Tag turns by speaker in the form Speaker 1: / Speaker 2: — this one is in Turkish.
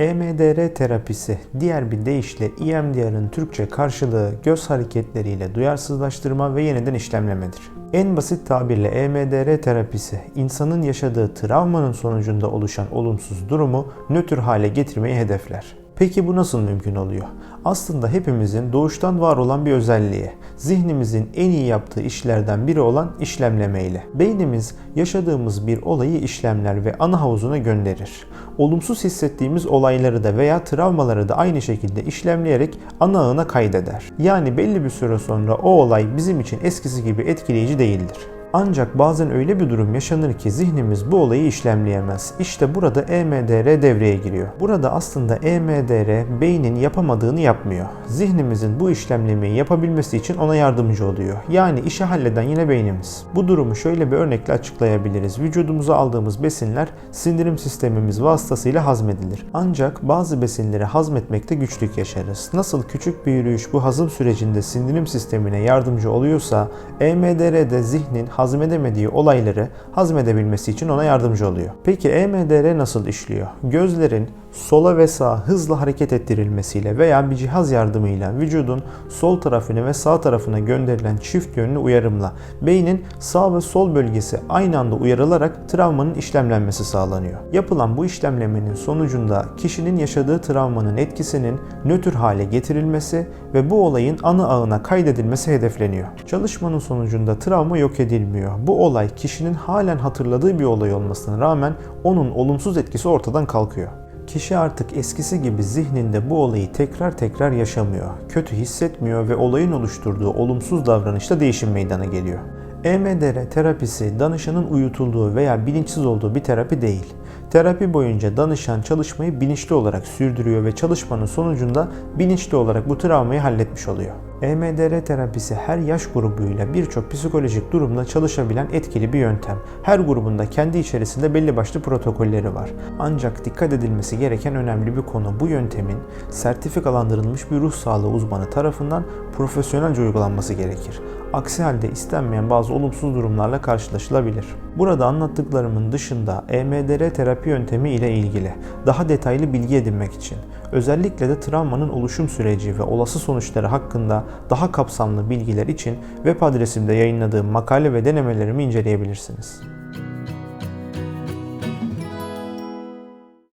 Speaker 1: EMDR terapisi, diğer bir deyişle EMDR'ın Türkçe karşılığı göz hareketleriyle duyarsızlaştırma ve yeniden işlemlemedir. En basit tabirle EMDR terapisi, insanın yaşadığı travmanın sonucunda oluşan olumsuz durumu nötr hale getirmeyi hedefler. Peki bu nasıl mümkün oluyor? Aslında hepimizin doğuştan var olan bir özelliği, zihnimizin en iyi yaptığı işlerden biri olan işlemleme ile. Beynimiz yaşadığımız bir olayı işlemler ve ana havuzuna gönderir. Olumsuz hissettiğimiz olayları da veya travmaları da aynı şekilde işlemleyerek ana ağına kaydeder. Yani belli bir süre sonra o olay bizim için eskisi gibi etkileyici değildir. Ancak bazen öyle bir durum yaşanır ki zihnimiz bu olayı işlemleyemez. İşte burada EMDR devreye giriyor. Burada aslında EMDR beynin yapamadığını yapmıyor. Zihnimizin bu işlemlemeyi yapabilmesi için ona yardımcı oluyor. Yani işi halleden yine beynimiz. Bu durumu şöyle bir örnekle açıklayabiliriz. Vücudumuza aldığımız besinler sindirim sistemimiz vasıtasıyla hazmedilir. Ancak bazı besinleri hazmetmekte güçlük yaşarız. Nasıl küçük bir yürüyüş bu hazım sürecinde sindirim sistemine yardımcı oluyorsa E EMDR de zihnin hazmedemediği olayları hazmedebilmesi için ona yardımcı oluyor. Peki EMDR nasıl işliyor? Gözlerin sola ve sağa hızlı hareket ettirilmesiyle veya bir cihaz yardımıyla vücudun sol tarafını ve sağ tarafına gönderilen çift yönlü uyarımla beynin sağ ve sol bölgesi aynı anda uyarılarak travmanın işlemlenmesi sağlanıyor. Yapılan bu işlemlemenin sonucunda kişinin yaşadığı travmanın etkisinin nötr hale getirilmesi ve bu olayın ana ağına kaydedilmesi hedefleniyor. Çalışmanın sonucunda travma yok edilmiyor. Bu olay kişinin halen hatırladığı bir olay olmasına rağmen onun olumsuz etkisi ortadan kalkıyor. Kişi artık eskisi gibi zihninde bu olayı tekrar tekrar yaşamıyor. Kötü hissetmiyor ve olayın oluşturduğu olumsuz davranışta değişim meydana geliyor. EMDR terapisi danışanın uyutulduğu veya bilinçsiz olduğu bir terapi değil. Terapi boyunca danışan çalışmayı bilinçli olarak sürdürüyor ve çalışmanın sonucunda bilinçli olarak bu travmayı halletmiş oluyor. EMDR terapisi her yaş grubuyla birçok psikolojik durumda çalışabilen etkili bir yöntem. Her grubunda kendi içerisinde belli başlı protokolleri var. Ancak dikkat edilmesi gereken önemli bir konu bu yöntemin sertifikalandırılmış bir ruh sağlığı uzmanı tarafından profesyonelce uygulanması gerekir. Aksi halde istenmeyen bazı olumsuz durumlarla karşılaşılabilir. Burada anlattıklarımın dışında EMDR terapi yöntemi ile ilgili daha detaylı bilgi edinmek için özellikle de travmanın oluşum süreci ve olası sonuçları hakkında daha kapsamlı bilgiler için web adresimde yayınladığım makale ve denemelerimi inceleyebilirsiniz.